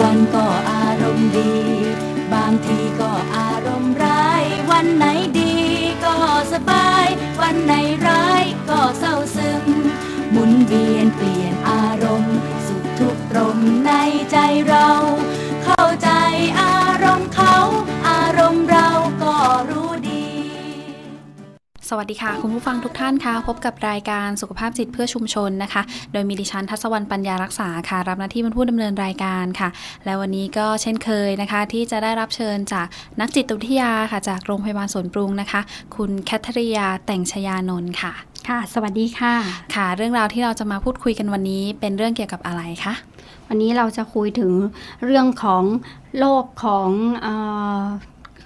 วันก็อารมณ์ดี บางทีก็อารมณ์ร้าย วันไหนดีก็สบาย วันไหนร้ายก็เศร้าซึม หมุนเวียนเปลี่ยนอารมณ์ สุขทุกข์ตรงในใจเรา สวัสดีค่ะ คุณผู้ฟังทุกท่านค่ะ พบกับรายการสุขภาพจิตเพื่อชุมชนนะคะ โดยมีดิฉันทัศวรรณปัญญารักษาค่ะ รับหน้าที่เป็นผู้ดำเนินรายการค่ะ และวันนี้ก็เช่นเคยนะคะ ที่จะได้รับเชิญจากนักจิตวิทยาค่ะ จากโรงพยาบาลสวนปรุงนะคะ คุณแคทริยาแต่งชยานนท์ค่ะ ค่ะ สวัสดีค่ะ ค่ะ เรื่องราวที่เราจะมาพูดคุยกันวันนี้ เป็นเรื่องเกี่ยวกับอะไรคะวันนี้เราจะคุยถึงเรื่องของโลกของเออ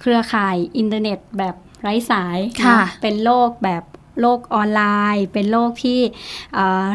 เครือข่ายอินเทอร์เน็ตแบบ ไร้สายค่ะเนอะเป็นโลกแบบ โลกออนไลน์ เป็นโลกที่เอ่อ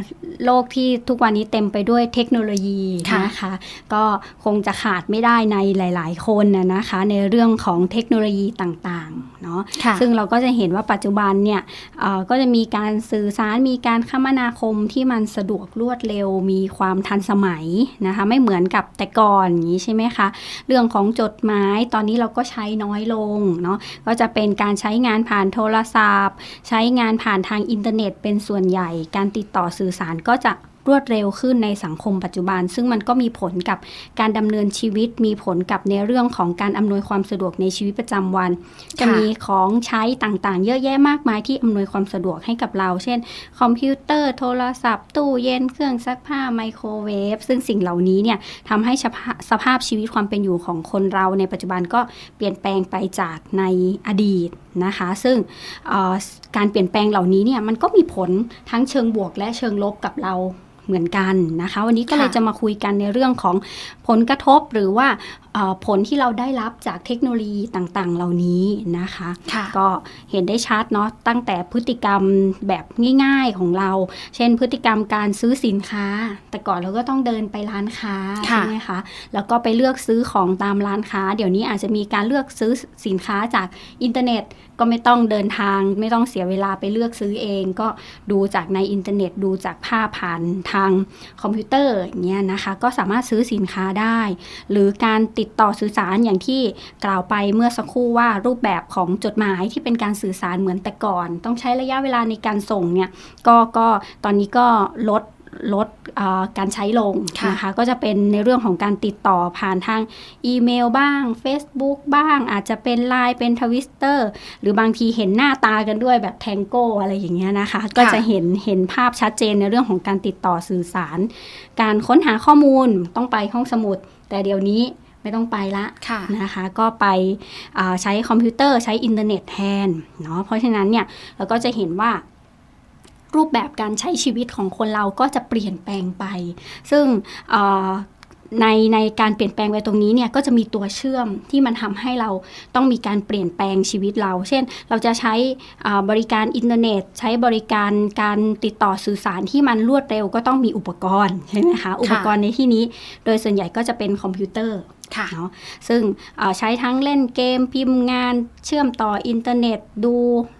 โลกที่ทุกวันนี้เต็มไปด้วยเทคโนโลยีนะคะ ก็คงจะขาดไม่ได้ในหลาย ๆ คนนะนะคะ ในเรื่องของเทคโนโลยีต่าง ๆ เนาะค่ะซึ่งเราก็จะเห็นว่าปัจจุบันเนี่ยเอ่อก็จะมีการสื่อสารมีการคมนาคมที่มันสะดวกรวดเร็ว มีความทันสมัยนะคะ ไม่เหมือนกับแต่ก่อนอย่างนี้ใช่ไหมคะ เรื่องของจดหมายตอนนี้เราก็ใช้น้อยลงเนาะก็จะเป็นการใช้งานผ่านโทรศัพท์ ใช้งานผ่านทางอินเทอร์เน็ตเป็นส่วนใหญ่ การติดต่อสื่อสารก็จะ รวดเร็วขึ้นในสังคมปัจจุบัน ซึ่งมันก็มีผลกับการดำเนินชีวิต มีผลกับในเรื่องของการอำนวยความสะดวกในชีวิตประจำวัน จะมีของใช้ต่างๆ เยอะแยะมากมายที่อำนวยความสะดวกให้กับเรา เช่น คอมพิวเตอร์โทรศัพท์ ตู้เย็นเครื่องซักผ้าไมโครเวฟซึ่งสิ่งเหล่านี้เนี่ยทำให้สภาพชีวิตความเป็นอยู่ของคนเราในปัจจุบันก็เปลี่ยนแปลงไปจากในอดีตนะคะ ซึ่งการเปลี่ยนแปลงเหล่านี้เนี่ยมันก็มีผลทั้งเชิงบวกและเชิงลบกับเรา เหมือนกันนะคะ วันนี้ก็เลยค่ะจะมาคุยกันในเรื่องของผลกระทบหรือว่าเอ่อผลที่เราได้รับจากเทคโนโลยีต่างๆ เหล่านี้นะคะค่ะก็เห็นได้ชัดเนาะตั้งแต่พฤติกรรมแบบง่าย ๆของเรา เช่น พฤติกรรมการซื้อสินค้า แต่ก่อนเราก็ต้องเดินไปร้านค้าค่ะใช่ไหมคะแล้วก็ไปเลือกซื้อของตามร้านค้า เดี๋ยวนี้อาจจะมีการเลือกซื้อสินค้าจากอินเทอร์เน็ตก็ไม่ต้องเดินทาง ไม่ต้องเสียเวลาไปเลือกซื้อเอง ก็ดูจากในอินเทอร์เน็ต ดูจากภาพผ่านทางคอมพิวเตอร์อย่างเงี้ยนะคะก็สามารถซื้อสินค้าได้ หรือการติดต่อสื่อสารอย่างที่กล่าวไปเมื่อสักครู่ว่ารูปแบบของจดหมายที่เป็นการสื่อสารเหมือนแต่ก่อน ต้องใช้ระยะเวลาในการส่งเนี่ยก็ก็ตอนนี้ก็ลดลดเอ่อการใช้ลงค่ะนะคะก็จะเป็นในเรื่องของการติดต่อผ่านทางอีเมลบ้าง Facebook บ้าง อาจจะเป็น Line เป็นทวิสเตอร์หรือบางทีเห็นหน้าตากันด้วยแบบแทงโกอะไรอย่างเงี้ยนะคะก็จะเห็นเห็นภาพชัดเจนในเรื่องของการติดต่อสื่อสาร การค้นหาข้อมูลต้องไปห้องสมุด แต่เดี๋ยวนี้ ไม่ต้องไปละค่ะนะคะ ก็ไปอ่าใช้คอมพิวเตอร์ใช้อินเทอร์เน็ตแทนเนาะเพราะฉะนั้นเนี่ยเราก็จะเห็นว่ารูปแบบการใช้ชีวิตของคนเราก็จะเปลี่ยนแปลงไป ซึ่งเอ่อในในการเปลี่ยนแปลงไปตรงนี้เนี่ยก็จะมีตัวเชื่อมที่มันทำให้เราต้องมีการเปลี่ยนแปลงชีวิตเรา เช่น เราจะใช้อ่าบริการอินเทอร์เน็ต ใช้บริการการติดต่อสื่อสารที่มันรวดเร็วก็ต้องมีอุปกรณ์ใช่ไหมคะ อุปกรณ์ในที่นี้ โดยส่วนใหญ่ก็จะเป็นคอมพิวเตอร์ค่ะ เนาะซึ่งใช้ทั้งเล่นเกมพิมพ์งานเชื่อมต่ออินเทอร์เน็ต ดู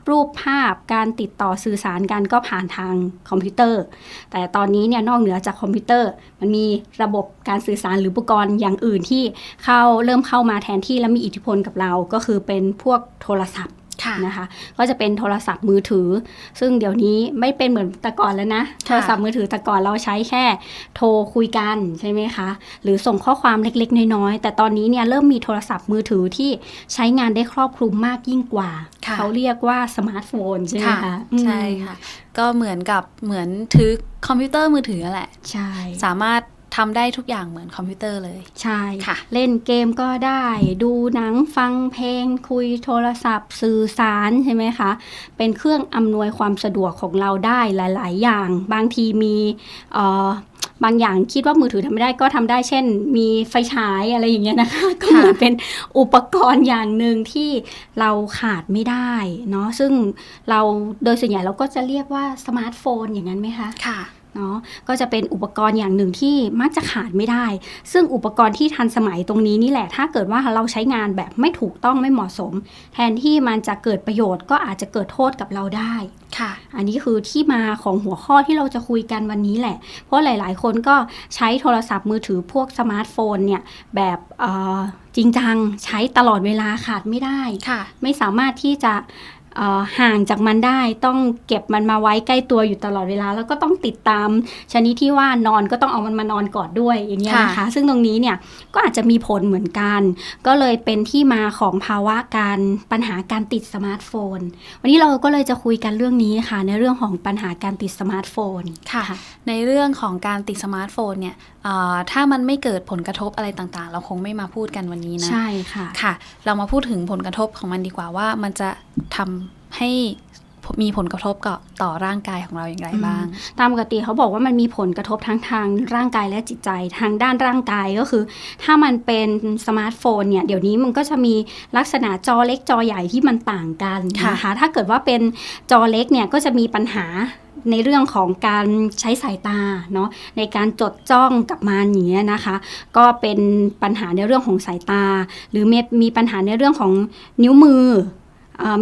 รูปภาพการติดต่อสื่อสารกันก็ผ่านทางคอมพิวเตอร์ แต่ตอนนี้เนี่ยนอกเหนือจากคอมพิวเตอร์ มันมีระบบการสื่อสารหรืออุปกรณ์อย่างอื่นที่เข้าเริ่มเข้ามาแทนที่และมีอิทธิพลกับเราก็คือเป็นพวกโทรศัพท์ นะคะก็จะเป็นโทรศัพท์มือถือ ซึ่งเดี๋ยวนี้ไม่เป็นเหมือนแต่ก่อนแล้วนะโทรศัพท์มือถือแต่ก่อนเราใช้แค่โทรคุยกันใช่ไหมคะหรือส่งข้อความเล็กๆ น้อยๆ แต่ตอนนี้เนี่ยเริ่มมีโทรศัพท์มือถือที่ใช้งานได้ครอบคลุมมากยิ่งกว่าค่ะเขาเรียกว่าสมาร์ทโฟนใช่ไหมค่ะคะอืมใช่ค่ะ ก็เหมือนกับเหมือนถือคอมพิวเตอร์มือถือนั่นแหละใช่สามารถ ทำได้ทุกอย่างเหมือนคอมพิวเตอร์เลย ใช่ค่ะ เล่นเกมก็ได้ ดูหนังฟังเพลง คุยโทรศัพท์ สื่อสารใช่ไหมคะ เป็นเครื่องอำนวยความสะดวกของเราได้หลาย ๆ อย่าง บางทีมีเอ่อบางอย่างคิดว่ามือถือทำไม่ได้ก็ทำได้เช่น มีไฟฉายอะไรอย่างเงี้ยนะคะ ก็เหมือนเป็นอุปกรณ์อย่างหนึ่งที่เราขาดไม่ได้เนาะซึ่งเราโดยส่วนใหญ่เราก็จะเรียกว่าสมาร์ทโฟนอย่างนั้นไหมคะค่ะ เนาะก็จะเป็นอุปกรณ์อย่างหนึ่งที่มักจะขาดไม่ได้ ซึ่งอุปกรณ์ที่ทันสมัยตรงนี้นี่แหละ ถ้าเกิดว่าเราใช้งานแบบไม่ถูกต้องไม่เหมาะสม แทนที่มันจะเกิดประโยชน์ก็อาจจะเกิดโทษกับเราได้ค่ะ อันนี้คือที่มาของหัวข้อที่เราจะคุยกันวันนี้แหละ เพราะหลาย ๆ คนก็ใช้โทรศัพท์มือถือพวกสมาร์ทโฟนเนี่ยแบบเอ่อจริงจังใช้ตลอดเวลาขาดไม่ได้ค่ะไม่สามารถที่จะเอ่อ ห่างจากมันได้ต้องเก็บมันมาไว้ใกล้ตัวอยู่ตลอดเวลา แล้วก็ต้องติดตามชนิดที่ว่านอนก็ต้องเอามันมานอนกอดด้วยอย่างเงี้ยนะคะ ซึ่งตรงนี้เนี่ยก็อาจจะมีผลเหมือนกัน ก็เลยเป็นที่มาของภาวะการปัญหาการติดสมาร์ทโฟน วันนี้เราก็เลยจะคุยกันเรื่องนี้ค่ะ ในเรื่องของปัญหาการติดสมาร์ทโฟนค่ะ ในเรื่องของการติดสมาร์ทโฟนเนี่ยเอ่อถ้ามันไม่เกิดผลกระทบอะไรต่างๆ เราคงไม่มาพูดกันวันนี้นะใช่ค่ะค่ะ เรามาพูดถึงผลกระทบของมันดีกว่าว่ามันจะทำให้มีผลกระทบกับต่อร่างกายของเราอย่างไรบ้าง ตามปกติเขาบอกว่ามันมีผลกระทบทั้งทางร่างกายและจิตใจทางด้านร่างกายก็คือ ถ้ามันเป็นสมาร์ทโฟนเนี่ยเดี๋ยวนี้มันก็จะมีลักษณะจอเล็กจอใหญ่ที่มันต่างกันค่ะนะคะถ้าเกิดว่าเป็นจอเล็กเนี่ยก็จะมีปัญหา ในเรื่องของการใช้สายตาเนาะในการจดจ้องกับมันอย่างเงี้ยนะคะ ก็เป็นปัญหาในเรื่องของสายตา หรือมีมีปัญหาในเรื่องของนิ้วมือ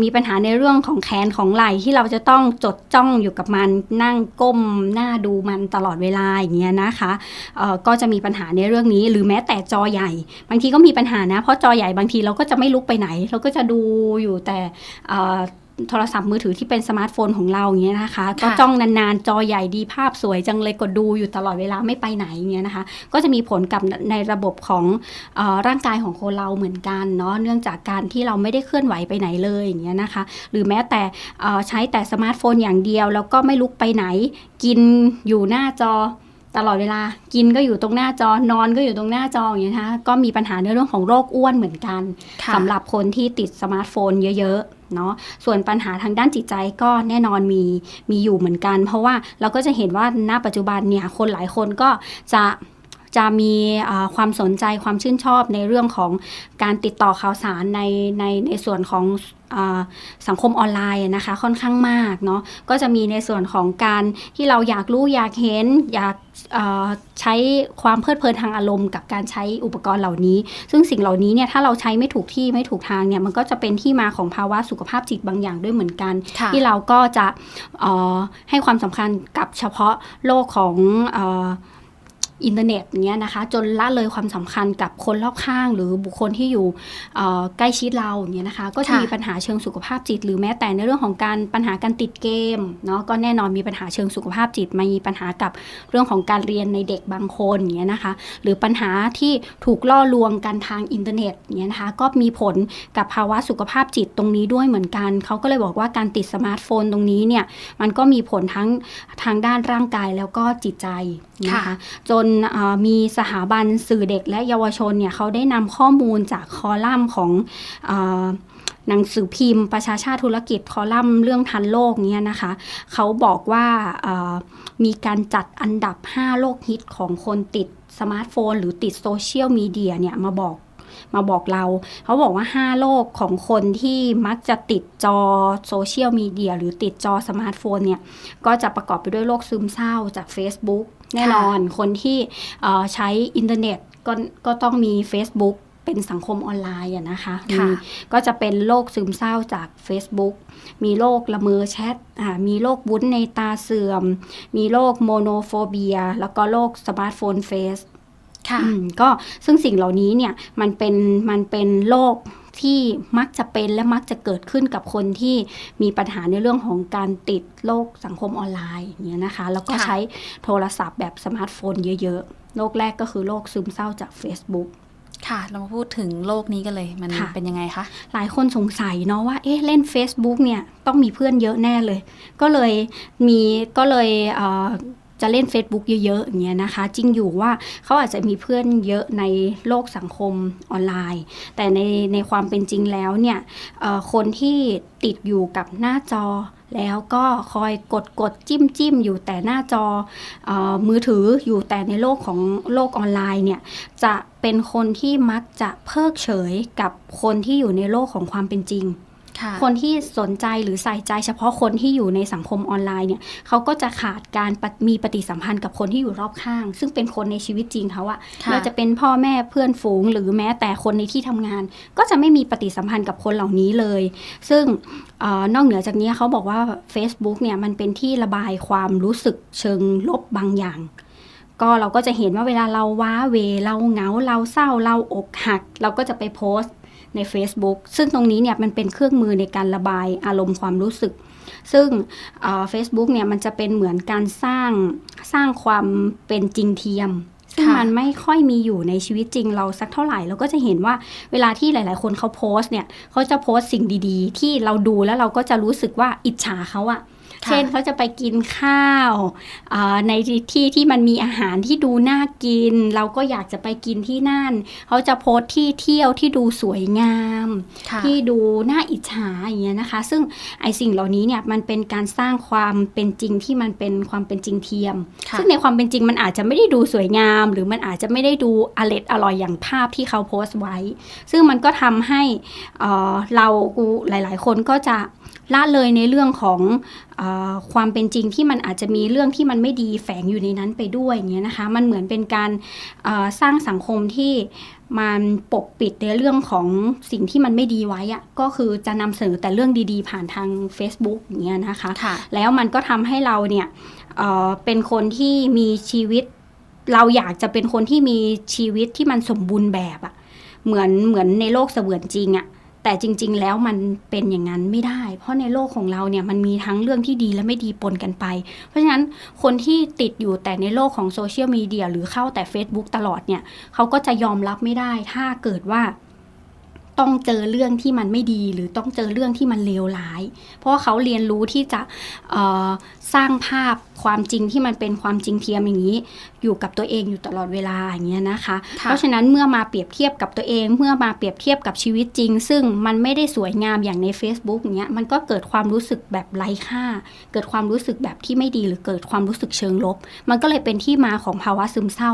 มีปัญหาในเรื่องของแขนของไหล่ที่เราจะต้องจดจ้องอยู่กับมันนั่งก้มหน้าดูมันตลอดเวลาอย่างเงี้ยนะคะก็จะมีปัญหาในเรื่องนี้ หรือแม้แต่จอใหญ่ บางทีก็มีปัญหานะ เพราะจอใหญ่บางทีเราก็จะไม่ลุกไปไหน เราก็จะดูอยู่แต่ โทรศัพท์มือถือที่เป็นสมาร์ทโฟนของเราอย่างเงี้ยนะคะ ก็จ้องนานๆ จอใหญ่ดีภาพสวยจังเลยกดดูอยู่ตลอดเวลาไม่ไปไหนอย่างเงี้ยนะคะ ก็จะมีผลกับในระบบของเอ่อร่างกายของคนเราเหมือนกันเนาะเนื่องจากการที่เราไม่ได้เคลื่อนไหวไปไหนเลยอย่างเงี้ยนะคะ หรือแม้แต่เอ่อใช้แต่สมาร์ทโฟนอย่างเดียว แล้วก็ไม่ลุกไปไหน กินอยู่หน้าจอ ตลอดเวลากินก็อยู่ตรงหน้าจอนอนก็อยู่ตรงหน้าจออย่างเงี้ยนะคะก็มีปัญหาในเรื่องของโรคอ้วนเหมือนกันค่ะสำหรับคนที่ติดสมาร์ทโฟนเยอะๆเนาะส่วนปัญหาทางด้านจิตใจก็แน่นอนมีมีอยู่เหมือนกัน เพราะว่าเราก็จะเห็นว่าณปัจจุบันเนี่ยคนหลายคนก็จะจะมีอ่าความสนใจความชื่นชอบในเรื่องของการติดต่อข่าวสารในในในส่วนของอา สังคมออนไลน์อะนะคะค่อนข้างมากเนาะก็จะมีในส่วนของการที่เราอยากรู้อยากเห็นอยากอ่าใช้ความเพลิดเพลินทางอารมณ์กับการใช้อุปกรณ์เหล่านี้ ซึ่งสิ่งเหล่านี้เนี่ยถ้าเราใช้ไม่ถูกที่ไม่ถูกทางเนี่ยมันก็จะเป็นที่มาของภาวะสุขภาพจิตบางอย่างด้วยเหมือนกันค่ะที่เราก็จะเอ่อให้ความสำคัญกับเฉพาะโลกของเอออินเทอร์เน็ตเนี้ยนะคะ จนละเลยความสำคัญกับคนรอบข้าง หรือบุคคลที่อยู่เอ่อใกล้ชิดเราอย่างเงี้ยนะคะ ก็จะค่ะมีปัญหาเชิงสุขภาพจิต หรือแม้แต่ในเรื่องของการปัญหาการติดเกมเนาะก็แน่นอนมีปัญหาเชิงสุขภาพจิตมีปัญหากับเรื่องของการเรียนในเด็กบางคนอย่างเงี้ยนะคะ หรือปัญหาที่ถูกล่อลวงกันทางอินเทอร์เน็ตอย่างเงี้ยนะคะก็มีผลกับภาวะสุขภาพจิตตรงนี้ด้วยเหมือนกันเขาก็เลยบอกว่าการติดสมาร์ทโฟนตรงนี้เนี่ยมันก็มีผลทั้งทางด้านร่างกายแล้วก็จิตใจนะคะค่ะจนเอ่อมีสถาบันสื่อเด็กและเยาวชนเนี่ยเขาได้นำข้อมูลจากคอลัมน์ของอหนังสือพิมพ์ ประชาชาติธุรกิจคอลัมน์เรื่องทันโลกเนี่ยนะคะเขาบอกว่ามีการจัดอันดับ 5 โลกฮิตของคนติดสมาร์ทโฟน หรือติดโซเชียลมีเดียเนี่ยมาบอกมาบอกเรา เขาบอกว่า 5 โลกของคนที่มักจะติดจอโซเชียลมีเดียหรือติดจอสมาร์ทโฟนเนี่ย ก็จะประกอบไปด้วยโรคซึมเศร้าจาก Facebook แน่นอนคนที่เอ่อใช้อินเทอร์เน็ตก็ก็ต้องมี Facebook เป็นสังคมออนไลน์อะนะคะค่ะมีก็จะเป็นโรคซึมเศร้าจาก Facebook มีโรคละเมอแชทอ่ามีโรควุ้นในตาเสื่อม มีโรคโมโนโฟเบีย แล้วก็โรคสมาร์ทโฟนเฟสค่ะอืมก็ซึ่งสิ่งเหล่านี้เนี่ยมันเป็นมันเป็นโรค ที่มักจะเป็นและมักจะเกิดขึ้นกับคนที่มีปัญหาในเรื่องของการติดโรคสังคมออนไลน์อย่างเงี้ยนะคะ แล้วก็ค่ะใช้โทรศัพท์แบบสมาร์ทโฟนเยอะๆ โรคแรกก็คือโรคซึมเศร้าจาก Facebook ค่ะ เรามาพูดถึงโลกนี้กันเลย มันค่ะเป็นยังไงคะ หลายคนสงสัยเนาะว่า เอ๊ะ เล่น Facebook เนี่ย ต้องมีเพื่อนเยอะแน่เลย ก็เลยมี ก็เลยเอ่อ จะเล่น Facebook เยอะๆอย่างเงี้ยนะคะจริงอยู่ว่าเขาอาจจะมีเพื่อนเยอะในโลกสังคมออนไลน์ แต่ในในความเป็นจริงแล้วเนี่ยคนที่ติดอยู่กับหน้าจอแล้วก็คอยกดกดจิ้มจิ้มอยู่แต่หน้าจออมือถืออยู่แต่ในโลกของโลกออนไลน์เนี่ยจะเป็นคนที่มักจะเพิกเฉยกับคนที่อยู่ในโลกของความเป็นจริง ค่ะคนที่สนใจหรือใส่ใจเฉพาะคนที่อยู่ในสังคมออนไลน์เนี่ยเขาก็จะขาดการปะมีปฏิสัมพันธ์กับคนที่อยู่รอบข้าง ซึ่งเป็นคนในชีวิตจริงเขาอะค่ะเราจะเป็นพ่อแม่เพื่อนฝูง หรือแม้แต่คนในที่ทำงาน ก็จะไม่มีปฏิสัมพันธ์กับคนเหล่านี้เลย ซึ่งเออนอกเหนือจากนี้เขาบอกว่า Facebook เนี่ยมันเป็นที่ระบายความรู้สึกเชิงลบบางอย่างก็เราก็จะเห็นว่าเวลาเราว้าเหวเราเหงาเราเศร้าเราอกหัก เราก็จะไปโพสต์ ใน Facebook ซึ่งตรงนี้เนี่ยมันเป็นเครื่องมือในการระบายอารมณ์ความรู้สึก ซึ่งเฟซบุ๊กเนี่ยมันจะเป็นเหมือนการสร้างสร้างความเป็นจริงเทียมซึ่งค่ะมันไม่ค่อยมีอยู่ในชีวิตจริงเราสักเท่าไหร่เราก็จะเห็นว่าเวลาที่หลาย ๆ คนเขาโพสต์เนี่ยเขาจะโพสต์สิ่งดี ๆ ที่เราดูแล้วเราก็จะรู้สึกว่าอิจฉาเขาอะค่ะ เช่นเขาจะไปกินข้าวอ่าในที่ที่มันมีอาหารที่ดูน่ากิน เราก็อยากจะไปกินที่นั่น เขาจะโพสต์ที่เที่ยวที่ดูสวยงามค่ะที่ดูน่าอิจฉาอย่างเงี้ยนะคะ ซึ่งไอสิ่งเหล่านี้เนี่ยมันเป็นการสร้างความเป็นจริงที่มันเป็นความเป็นจริงเทียมค่ะซึ่งในความเป็นจริงมันอาจจะไม่ได้ดูสวยงาม หรือมันอาจจะไม่ได้ดูอร่อยอร่อยอย่างภาพที่เขาโพสต์ไว้ ซึ่งมันก็ทำให้เอ่อเรากูหลาย ๆ คนก็จะ ละเลยในเรื่องของเออความเป็นจริงที่มันอาจจะมีเรื่องที่มันไม่ดีแฝงอยู่ในนั้นไปด้วยอย่างเงี้ยนะคะ มันเหมือนเป็นการเอ่อสร้างสังคมที่มันปกปิดในเรื่องของสิ่งที่มันไม่ดีไว้อะก็คือจะนำเสนอแต่เรื่องดีๆ ผ่านทาง Facebook อย่างเงี้ยนะคะค่ะแล้วมันก็ทำให้เราเนี่ยเอ่อเป็นคนที่มีชีวิต เราอยากจะเป็นคนที่มีชีวิตที่มันสมบูรณ์แบบอะเหมือนเหมือนในโลกเสมือนจริงอะ แต่จริง ๆ แล้วมันเป็นอย่างนั้นไม่ได้ เพราะในโลกของเราเนี่ยมันมีทั้งเรื่องที่ดีและไม่ดีปนกันไป เพราะฉะนั้นคนที่ติดอยู่แต่ในโลกของโซเชียลมีเดียหรือเข้าแต่ Facebook ตลอดเนี่ยเขาก็จะยอมรับไม่ได้ ถ้าเกิดว่า ต้องเจอเรื่องที่มันไม่ดีหรือต้องเจอเรื่องที่มันเลวร้าย เพราะว่าเขาเรียนรู้ที่จะเอ่อสร้างภาพความจริงที่มันเป็นความจริงเทียมอย่างนี้ อยู่กับตัวเองอยู่ตลอดเวลาอย่างเงี้ยนะคะค่ะเพราะฉะนั้นเมื่อมาเปรียบเทียบกับตัวเอง เมื่อมาเปรียบเทียบกับชีวิตจริง ซึ่งมันไม่ได้สวยงามอย่างใน Facebook อย่างเงี้ยมันก็เกิดความรู้สึกแบบไร้ค่า เกิดความรู้สึกแบบที่ไม่ดีหรือเกิดความรู้สึกเชิงลบ มันก็เลยเป็นที่มาของภาวะซึมเศร้า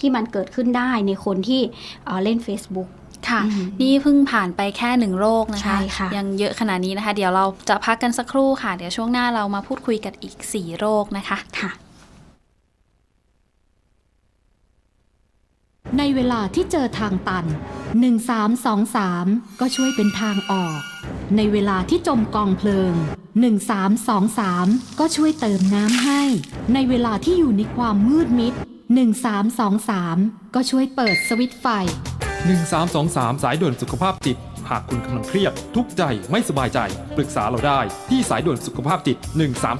ที่มันเกิดขึ้นได้ในคนที่เอ่อเล่น Facebook ค่ะอืมนี่เพิ่งผ่านไปแค่หนึ่งโรคนะคะใช่ค่ะยังเยอะขนาดนี้นะคะ เดี๋ยวเราจะพักกันสักครู่ค่ะ เดี๋ยวช่วงหน้าเรามาพูดคุยกันอีก 4 โรคนะคะค่ะในเวลาที่เจอทางตัน 1323 ก็ช่วยเป็นทางออก ในเวลาที่จมกองเพลิง 1323 ก็ช่วยเติมน้ำให้ ในเวลาที่อยู่ในความมืดมิด 1323 ก็ช่วยเปิดสวิตช์ไฟ 1323 สายด่วนสุขภาพจิต หากคุณกำลังเครียด ทุกข์ใจไม่สบายใจ ปรึกษาเราได้ที่สายด่วนสุขภาพจิต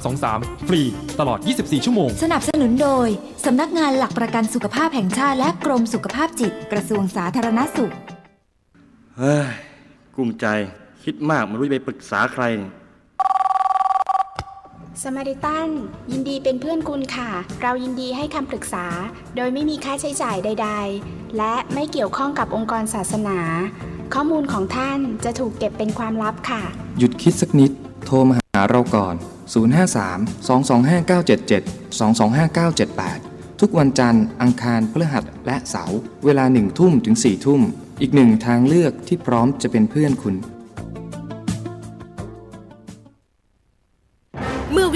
1323 ฟรี ตลอด 24 ชั่วโมง สนับสนุนโดย สำนักงานหลักประกันสุขภาพแห่งชาติและกรมสุขภาพจิต กระทรวงสาธารณสุข เฮ้ยกุ้มใจคิดมากไม่รู้จะไปปรึกษาใครเนี่ย สมาริตันยินดีเป็นเพื่อนคุณค่ะ เรายินดีให้คำปรึกษา โดยไม่มีค่าใช้จ่ายใด ๆ และไม่เกี่ยวข้องกับองค์กรศาสนา ข้อมูลของท่านจะถูกเก็บเป็นความลับค่ะ หยุดคิดสักนิด โทรมาหาเราก่อน 053 225 977 225 978 ทุกวันจันทร์ อังคาร พฤหัส และเสาร์ เวลาหนึ่งทุ่มถึง4ทุ่ม อีกหนึ่งทางเลือกที่พร้อมจะเป็นเพื่อนคุณ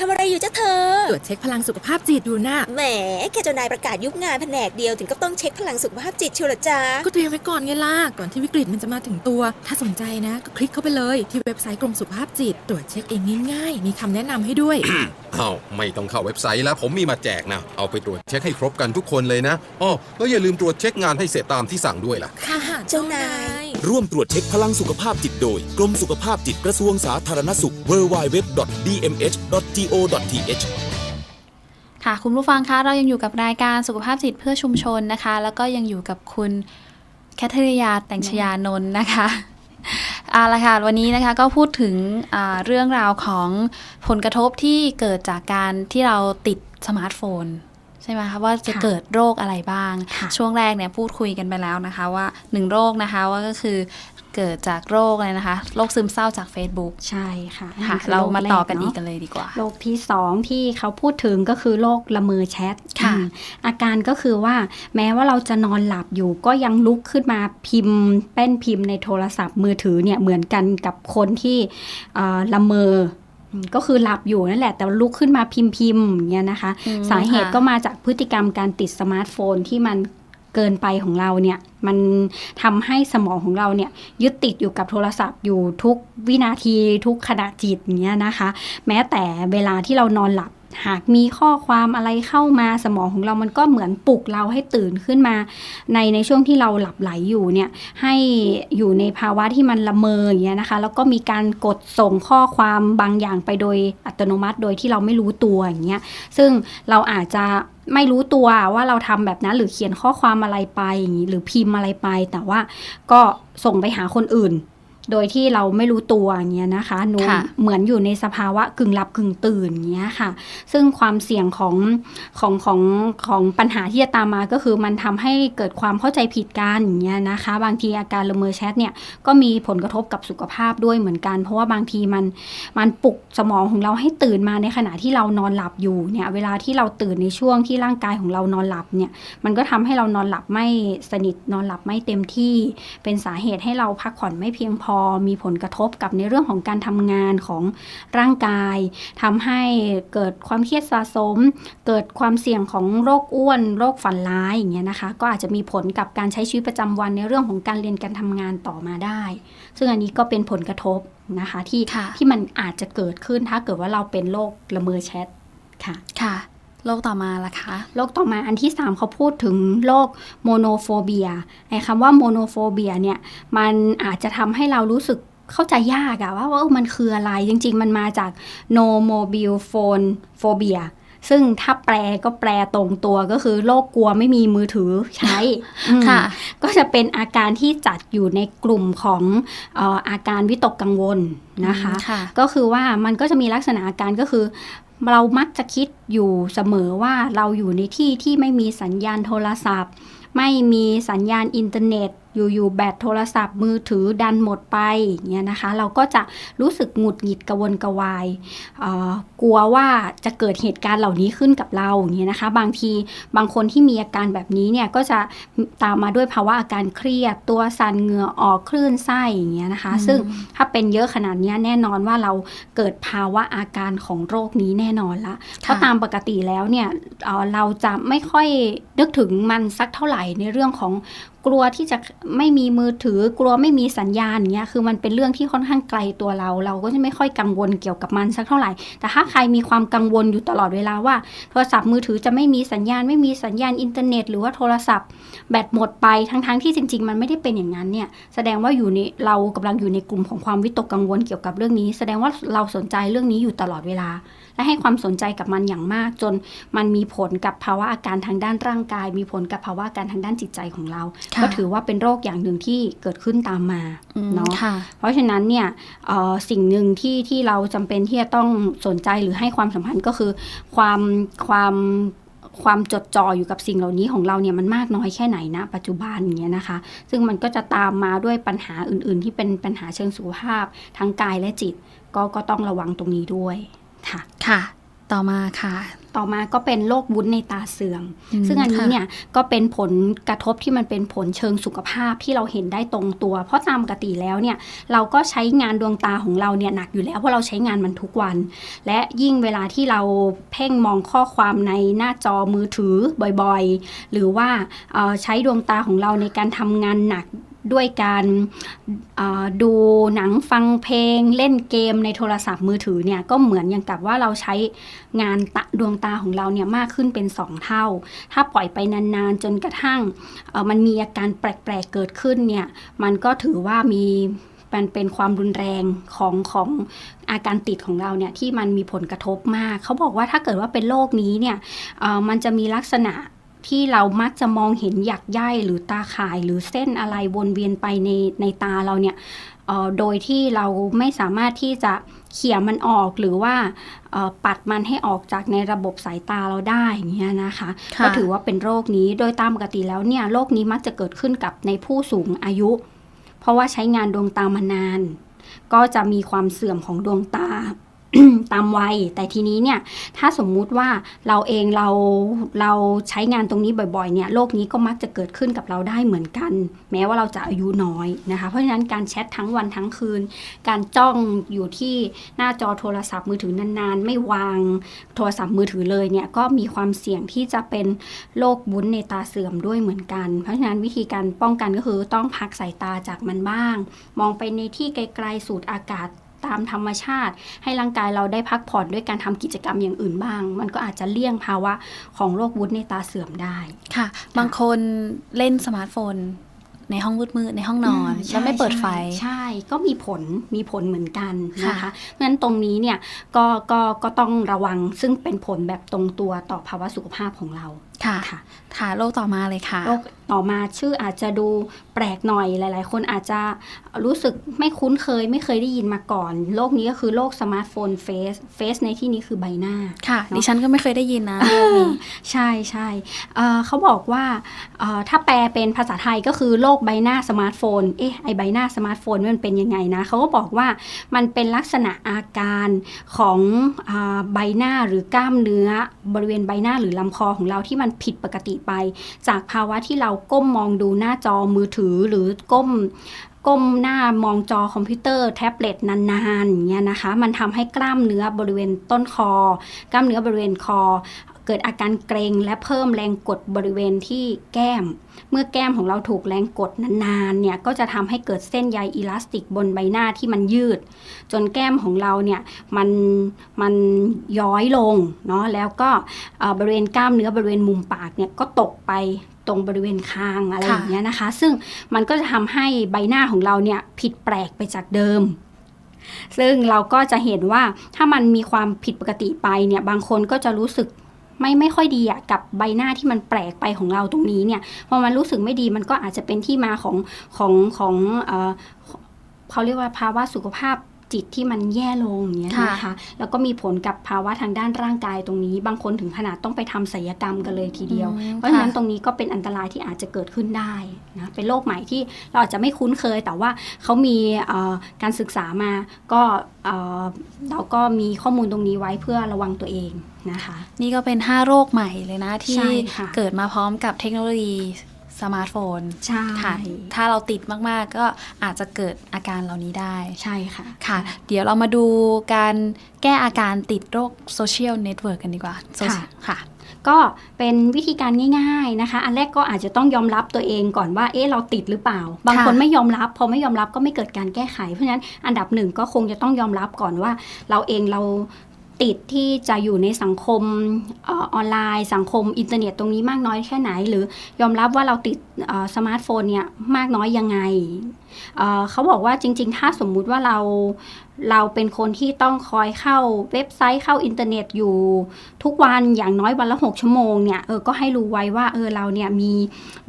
ทำอะไรอยู่จ้าเธอ ตรวจเช็คพลังสุขภาพจิตดูนะแหมแค่เจ้านายประกาศยุบงานแผนกเดียวถึงก็ต้องเช็คพลังสุขภาพจิตเชียวเหรอจ๊ะก็เตรียมไว้ก่อนไงล่ะ ก่อนที่วิกฤตมันจะมาถึงตัว ถ้าสนใจนะ ก็คลิกเข้าไปเลยที่เว็บไซต์กรมสุขภาพจิต ตรวจเช็คเองง่ายๆ มีคำแนะนำให้ด้วย อ้าวไม่ต้องเข้าเว็บไซต์แล้วผมมีมาแจกนะ เอาไปตรวจเช็คให้ครบกันทุกคนเลยนะอ้อแล้วอย่าลืมตรวจเช็คงานให้เสร็จตามที่สั่งด้วยล่ะ ค่ะเจ้านายร่วมตรวจเช็คพลังสุขภาพจิตโดย กรมสุขภาพจิตกระทรวงสาธารณสุข www.dmh.go.th ค่ะคุณผู้ฟังคะเรายังอยู่กับรายการสุขภาพจิตเพื่อชุมชนนะคะ แล้วก็ยังอยู่กับคุณแคทเธอรียาแต่งชยานนท์นะคะเอาละค่ะวันนี้นะคะก็พูดถึงเรื่องราวของผลกระทบที่เกิดจากการที่เราติดสมาร์ทโฟน ใช่ไหมคะว่าจะค่ะเกิดโรคอะไรบ้างค่ะช่วงแรกเนี่ยพูดคุยกันไปแล้วนะคะว่าหนึ่งโรคนะคะว่าก็คือเกิดจากโรคอะไรนะคะโรคซึมเศร้าจาก Facebook ใช่ค่ะค่ะนั่นคือเราโคมาแรต่อกันเะอีกกันเลยดีกว่า โรคที่สองที่เขาพูดถึงก็คือโรคละเมอแชทค่ะอืมอาการก็คือว่าแม้ว่าเราจะนอนหลับอยู่ก็ยังลุกขึ้นมาพิมพ์แป้นพิมพ์ในโทรศัพท์มือถือเนี่ยเหมือนกันกับคนที่เอ่อละเมออืม ก็คือหลับอยู่นั่นแหละ แต่ลุกขึ้นมาพิมพ์พิมพ์อย่างเงี้ยนะคะอืมสาเหตุค่ะก็มาจากพฤติกรรมการติดสมาร์ทโฟนที่มันเกินไปของเราเนี่ย มันทำให้สมองของเราเนี่ย ยึดติดอยู่กับโทรศัพท์อยู่ทุกวินาทีทุกขณะจิตอย่างเงี้ยนะคะ แม้แต่เวลาที่เรานอนหลับ หากมีข้อความอะไรเข้ามาสมองของเรามันก็เหมือนปลุกเราให้ตื่นขึ้นมา ในในช่วงที่เราหลับไหลอยู่เนี่ยให้อยู่ในภาวะที่มันละเมออย่างเงี้ยนะคะ แล้วก็มีการกดส่งข้อความบางอย่างไปโดยอัตโนมัติโดยที่เราไม่รู้ตัวอย่างเงี้ยซึ่งเราอาจจะไม่รู้ตัวว่าเราทำแบบนั้นหรือเขียนข้อความอะไรไปอย่างนี้หรือพิมพ์อะไรไป แต่ว่าก็ส่งไปหาคนอื่น โดยที่เราไม่รู้ตัวอย่างเงี้ยนะคะหนูค่ะเหมือนอยู่ในสภาวะกึ่งหลับกึ่งตื่นอย่างเงี้ยค่ะ ซึ่งความเสี่ยงของของของของปัญหาที่จะตามมาก็คือมันทำให้เกิดความเข้าใจผิดกันอย่างเงี้ยนะคะ บางทีอาการละเมอแชทเนี่ยก็มีผลกระทบกับสุขภาพด้วยเหมือนกัน เพราะว่าบางทีมันมันปลุกสมองของเราให้ตื่นมาในขณะที่เรานอนหลับอยู่เนี่ยเวลาที่เราตื่นในช่วงที่ร่างกายของเรานอนหลับเนี่ยมันก็ทำให้เรานอนหลับไม่สนิทนอนหลับไม่เต็มที่ เป็นสาเหตุให้เราพักผ่อนไม่เพียงพอมีผลกระทบกับในเรื่องของการทำงานของร่างกายทำให้เกิดความเครียดสะสม เกิดความเสี่ยงของโรคอ้วน โรคฝันร้ายอย่างเงี้ยนะคะ ก็อาจจะมีผลกับการใช้ชีวิตประจำวันในเรื่องของการเรียนการทำงานต่อมาได้ ซึ่งอันนี้ก็เป็นผลกระทบนะคะที่ค่ะที่มันอาจจะเกิดขึ้นถ้าเกิดว่าเราเป็นโรคละเมอแชทค่ะค่ะ โรคต่อมาล่ะคะโรคต่อมาอันที่ 3เขาพูดถึงโรคโมโนโฟเบียไอ้คำว่าโมโนโฟเบียเนี่ยมันอาจจะทำให้เรารู้สึกเข้าใจยากอะว่าว่าเออมันคืออะไรจริง ๆ มันมาจาก no mobile phone phobia ซึ่งถ้าแปลก็แปลตรงตัวก็คือโรคกลัวไม่มีมือถือใช้อืมค่ะ ก็จะเป็นอาการที่จัดอยู่ในกลุ่มของเอ่ออาการวิตกกังวลนะคะค่ะก็คือว่ามันก็จะมีลักษณะอาการก็คือ เรามักจะคิดอยู่เสมอว่าเราอยู่ในที่ที่ไม่มีสัญญาณโทรศัพท์ ไม่มีสัญญาณอินเทอร์เน็ต อยู่ๆแบตโทรศัพท์มือถือดันหมดไปอย่างเงี้ยนะคะ เราก็จะรู้สึกหงุดหงิดกระวนกระวายเอ่อกลัวว่าจะเกิดเหตุการณ์เหล่านี้ขึ้นกับเราอย่างเงี้ยนะคะ บางทีบางคนที่มีอาการแบบนี้เนี่ยก็จะตามมาด้วยภาวะอาการเครียด ตัวสั่นเหงื่อออกคลื่นไส้อย่างเงี้ยนะคะ ซึ่งถ้าเป็นเยอะขนาดเนี้ยแน่นอนว่าเราเกิดภาวะอาการของโรคนี้แน่นอนละเพราะตามปกติแล้วเนี่ยเอ่อเราจะไม่ค่อยนึกถึงมันสักเท่าไหร่ในเรื่องของ กลัวที่จะไม่มีมือถือกลัวไม่มีสัญญาณเนี้ยคือมันเป็นเรื่องที่ค่อนข้างไกลตัวเรา เราก็จะไม่ค่อยกังวลเกี่ยวกับมันสักเท่าไหร่ แต่ถ้าใครมีความกังวลอยู่ตลอดเวลาว่า โทรศัพท์มือถือจะไม่มีสัญญาณ ไม่มีสัญญาณอินเทอร์เน็ต หรือว่าโทรศัพท์แบตหมดไปทั้งๆที่จริง ๆ มันไม่ได้เป็นอย่างนั้นเนี่ยแสดงว่าอยู่ในเรากำลังอยู่ในกลุ่มของความวิตกกังวลเกี่ยวกับเรื่องนี้ แสดงว่าเราสนใจเรื่องนี้อยู่ตลอดเวลา และให้ความสนใจกับมันอย่างมาก จนมันมีผลกับภาวะอาการทางด้านร่างกาย มีผลกับภาวะอาการทางด้านจิตใจของเราค่ะก็ถือว่าเป็นโรคอย่างหนึ่งที่เกิดขึ้นตามมาอืมเนาะค่ะเพราะฉะนั้นเนี่ยเอ่อสิ่งหนึ่งที่ที่เราจำเป็นที่จะต้องสนใจหรือให้ความสำคัญก็คือ ความความความจดจ่ออยู่กับสิ่งเหล่านี้ของเราเนี่ยมันมากน้อยแค่ไหนนะ ปัจจุบันอย่างเงี้ยนะคะ ซึ่งมันก็จะตามมาด้วยปัญหาอื่น ๆ ที่เป็นปัญหาเชิงสุขภาพทั้งกายและจิต ก็ก็ต้องระวังตรงนี้ด้วย ค่ะ ค่ะ ต่อมาค่ะ ต่อมาก็เป็นโรควุ้นในตาเสื่อมอืมซึ่งอันนี้ค่ะเนี่ยก็เป็นผลกระทบที่มันเป็นผลเชิงสุขภาพที่เราเห็นได้ตรงตัว เพราะตามปกติแล้วเนี่ยเราก็ใช้งานดวงตาของเราเนี่ยหนักอยู่แล้วเพราะเราใช้งานมันทุกวัน และยิ่งเวลาที่เราเพ่งมองข้อความในหน้าจอมือถือบ่อยๆ หรือว่าเอ่อใช้ดวงตาของเราในการทำงานหนัก ด้วยการดูหนังฟังเพลง เล่นเกมในโทรศัพท์มือถือเนี่ยก็เหมือนอย่างกับว่าเราใช้งานตะดวงตาของเราเนี่ยมากขึ้นเป็น 2 เท่า ถ้าปล่อยไปนานๆ จนกระทั่งมันมีอาการแปลกๆเกิดขึ้นเนี่ยมันก็ถือว่ามีมันเป็นความรุนแรงของของอาการติดของเราเนี่ยที่มันมีผลกระทบมาก เขาบอกว่าถ้าเกิดว่าเป็นโรคนี้เนี่ยมันจะมีลักษณะ ที่เรามักจะมองเห็นหยักใยหรือตาข่ายหรือเส้นอะไรวนเวียนไปในในตาเราเนี่ยเอ่อโดยที่เราไม่สามารถที่จะเขี่ยมันออกหรือว่าเอ่อปัดมันให้ออกจากในระบบสายตาเราได้อย่างเงี้ยนะคะค่ะก็ถือว่าเป็นโรคนี้โดยตามปกติแล้วเนี่ยโรคนี้มักจะเกิดขึ้นกับในผู้สูงอายุ เพราะว่าใช้งานดวงตามานาน ก็จะมีความเสื่อมของดวงตา ตามวัย แต่ทีนี้เนี่ยถ้าสมมุติว่าเราเองเราเราใช้งานตรงนี้บ่อยๆเนี่ยโรคนี้ก็มักจะเกิดขึ้นกับเราได้เหมือนกัน แม้ว่าเราจะอายุน้อยนะคะเพราะฉะนั้นการแชททั้งวันทั้งคืน การจ้องอยู่ที่หน้าจอโทรศัพท์มือถือนานๆ ไม่วางโทรศัพท์มือถือเลยเนี่ยก็มีความเสี่ยงที่จะเป็นโรควุ้นในตาเสื่อมด้วยเหมือนกัน เพราะฉะนั้นวิธีการป้องกันก็คือต้องพักสายตาจากมันบ้าง มองไปในที่ไกลๆสูดอากาศ ตามธรรมชาติ ให้ร่างกายเราได้พักผ่อนด้วยการทำกิจกรรมอย่างอื่นบ้าง มันก็อาจจะเลี่ยงภาวะของโรควุ้นในตาเสื่อมได้ค่ะ บางคนเล่นสมาร์ทโฟนในห้องมืดๆในห้องนอนมแล้วไม่เปิดไฟใช่ใช่ ก็มีผลมีผลเหมือนกันนะคะค่ะเพราะฉะนั้นตรงนี้เนี่ยก็ก็ก็ต้องระวังซึ่งเป็นผลแบบตรงตัวต่อภาวะสุขภาพของเราค่ะค่ะค่ะโรคต่อมาเลยค่ะโรคต่อมาชื่ออาจจะดูแปลกหน่อยหลาย ๆ คนอาจจะรู้สึกไม่คุ้นเคยไม่เคยได้ยินมาก่อนโรคนี้ก็คือโรคสมาร์ทโฟนเฟสเฟสในที่นี้คือใบหน้าค่ะเนอะดิฉันก็ไม่เคยได้ยินนะโรคนี้ใช่ใช่เอ่อเขาบอกว่าเอ่อถ้าแปลเป็นภาษาไทยก็คือโรคใบหน้าสมาร์ทโฟนเอ๊ะไอใบหน้าสมาร์ทโฟนมันเป็นยังไงนะเขาก็บอกว่ามันเป็นลักษณะอาการของอาใบหน้าหรือกล้ามเนื้อบริเวณใบหน้าหรือลำคอของเราที่มันผิดปกติไป จากภาวะที่เราก้มมองดูหน้าจอมือถือหรือก้มก้มหน้ามองจอคอมพิวเตอร์แท็บเล็ตนานๆอย่างเงี้ยนะคะ มันทำให้กล้ามเนื้อบริเวณต้นคอ กล้ามเนื้อบริเวณคอ เกิดอาการเกร็งและเพิ่มแรงกดบริเวณที่แก้ม เมื่อแก้มของเราถูกแรงกดนานๆเนี่ยก็จะทำให้เกิดเส้นใยอิลาสติกบนใบหน้าที่มันยืด จนแก้มของเราเนี่ยมันมันย้อยลงเนาะแล้วก็เอ่อบริเวณกล้ามเนื้อบริเวณมุมปากเนี่ยก็ตกไปตรงบริเวณคางอะไรอย่างเงี้ยนะคะ ซึ่งมันก็จะทำให้ใบหน้าของเราเนี่ยผิดแปลกไปจากเดิม ซึ่งเราก็จะเห็นว่าถ้ามันมีความผิดปกติไปเนี่ยบางคนก็จะรู้สึก ไม่ไม่ค่อยดีอะกับใบหน้าที่มันแปลกไปของเราตรงนี้เนี่ยพอมันรู้สึกไม่ดีมันก็อาจจะเป็นที่มาของของของเขาเรียกว่าภาวะสุขภาพ จิตที่มันแย่ลงอย่างเงี้ยค่ะนะคะแล้วก็มีผลกับภาวะทางด้านร่างกายตรงนี้ บางคนถึงขนาดต้องไปทำศัลยกรรมกันเลยทีเดียวอืมเพราะฉะนั้นค่ะตรงนี้ก็เป็นอันตรายที่อาจจะเกิดขึ้นได้นะเป็นโรคใหม่ที่เราอาจจะไม่คุ้นเคย แต่ว่าเขามีเอ่อการศึกษามาก็เอ่อเราก็มีข้อมูลตรงนี้ไว้เพื่อระวังตัวเองนะคะ นี่ก็เป็น 5 โรคใหม่เลยนะ ที่ใช่ค่ะเกิดมาพร้อมกับเทคโนโลยี สมาร์ทโฟนใช่ค่ะถ้าเราติดมากๆ ก็อาจจะเกิดอาการเหล่านี้ได้ใช่ค่ะค่ะ เดี๋ยวเรามาดูการแก้อาการติดโรคโซเชียลเน็ตเวิร์กกันดีกว่าค่ะค่ะก็เป็นวิธีการง่าย ๆนะคะ อันแรกก็อาจจะต้องยอมรับตัวเองก่อนว่า เอ๊ะ เราติดหรือเปล่า บางค่ะคนไม่ยอมรับ พอไม่ยอมรับก็ไม่เกิดการแก้ไข เพราะฉะนั้นอันดับหนึ่งก็คงจะต้องยอมรับก่อนว่า เราเองเรา ติดที่จะอยู่ในสังคมออนไลน์ สังคมอินเทอร์เน็ตตรงนี้มากน้อยแค่ไหน หรือยอมรับว่าเราติดสมาร์ทโฟนเนี่ยมากน้อยยังไง เอ่อเขาบอกว่าจริง ๆ ถ้าสมมุติว่าเราเราเป็นคนที่ต้องคอยเข้าเว็บไซต์เข้าอินเทอร์เน็ตอยู่ ทุกวันอย่างน้อยวันละ 6 ชั่วโมงเนี่ยเออก็ให้รู้ไว้ว่าเออเราเนี่ยมี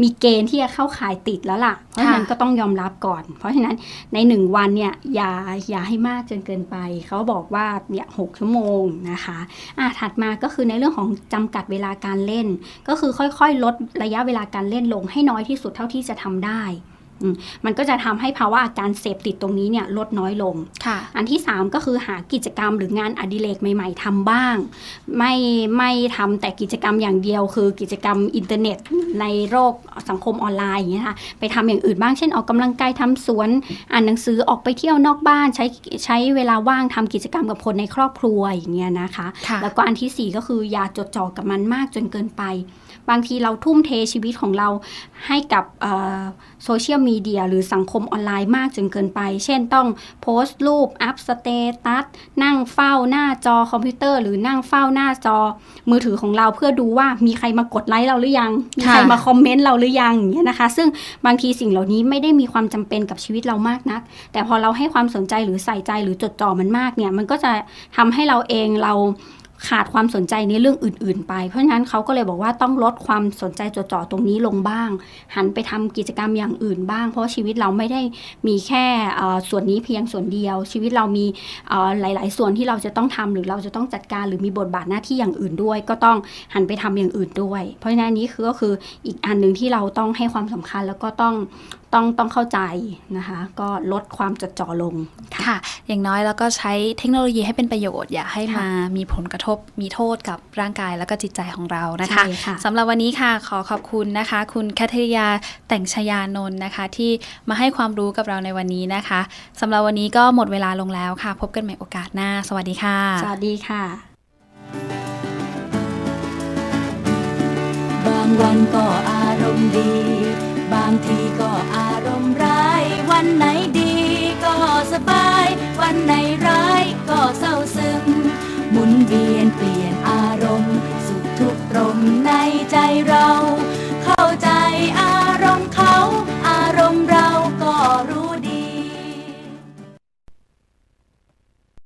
มีเกณฑ์ที่จะเข้าข่ายติดแล้วล่ะ เพราะฉะนั้นก็ต้องยอมรับก่อน เพราะฉะนั้นใน 1 วันเนี่ยอย่าอย่าให้มากจนเกินไป เขาบอกว่าเนี่ยหชั่วโมงนะคะอะถัดมาก็คือในเรื่องของจำกัดเวลาการเล่น ก็คือค่อยๆ ลดระยะเวลาการเล่นลงให้น้อยที่สุดเท่าที่จะทำได้อื มมันก็จะทำให้ภาวะอาการเสพติดตรงนี้เนี่ยลดน้อยลงค่ะอันที่ 3 ก็คือหากิจกรรมหรืองานอดิเรกใหม่ๆทำบ้าง ไม่ไม่ทำแต่กิจกรรมอย่างเดียว คือกิจกรรมอินเทอร์เน็ตในโลกสังคมออนไลน์อย่างเงี้ยค่ะไปทำอย่างอื่นบ้างเช่นออกกำลังกายทำสวน อ่านหนังสือออกไปเที่ยวนอกบ้านใช้ใช้เวลาว่างทำกิจกรรมกับคนในครอบครัวอย่างเงี้ยนะคะค่ะแล้วก็อันที่ 4 ก็คืออย่าจดจ่อกับมันมากจนเกินไป บางทีเราทุ่มเทชีวิตของเราให้กับโซเชียลมีเดียหรือสังคมออนไลน์มากจนเกินไป เช่นต้องโพสต์รูป อัพสเตตัส นั่งเฝ้าหน้าจอคอมพิวเตอร์ หรือนั่งเฝ้าหน้าจอมือถือของเราเพื่อดูว่ามีใครมากดไลค์เราหรือยัง มีใครค่ะมาคอมเมนต์เราหรือยังอย่างเงี้ยนะคะ ซึ่งบางทีสิ่งเหล่านี้ไม่ได้มีความจำเป็นกับชีวิตเรามากนัก แต่พอเราให้ความสนใจหรือใส่ใจหรือจดจ่อมันมากเนี่ยมันก็จะทำให้เราเองเรา ขาดความสนใจในเรื่องอื่น ๆ ไป เพราะฉะนั้นเขาก็เลยบอกว่าต้องลดความสนใจจดจ่อตรงนี้ลงบ้าง หันไปทำกิจกรรมอย่างอื่นบ้าง เพราะชีวิตเราไม่ได้มีแค่ส่วนนี้เพียงส่วนเดียว ชีวิตเรามีหลาย ๆ ส่วนที่เราจะต้องทำหรือเราจะต้องจัดการหรือมีบทบาทหน้าที่อย่างอื่นด้วย ก็ต้องหันไปทำอย่างอื่นด้วย เพราะฉะนั้นนี้คือก็คืออีกอันหนึ่งที่เราต้องให้ความสำคัญแล้วก็ต้องต้องต้องเข้าใจนะคะ ก็ลดความจดจ่อลงค่ะ อย่างน้อยแล้วก็ใช้เทคโนโลยีให้เป็นประโยชน์ อย่าให้ค่ะมามีผลกระทบมีโทษกับร่างกายแล้วก็จิตใจของเรานะคะใช่ค่ะสำหรับวันนี้ค่ะขอขอบคุณนะคะ คุณแคทริยาแต่งชยานนท์นะคะ ที่มาให้ความรู้กับเราในวันนี้นะคะสำหรับวันนี้ก็หมดเวลาลงแล้วค่ะ พบกันใหม่โอกาสหน้า สวัสดีค่ะ สวัสดีค่ะ บางวันก็อารมณ์ดี บางทีก็อารมณ์ร้าย วันไหนดีก็สบาย วันไหนร้ายก็เศร้าซึม หมุนเวียนเปลี่ยนอารมณ์ สุขทุกข์รมในใจเรา เข้าใจอารมณ์เขา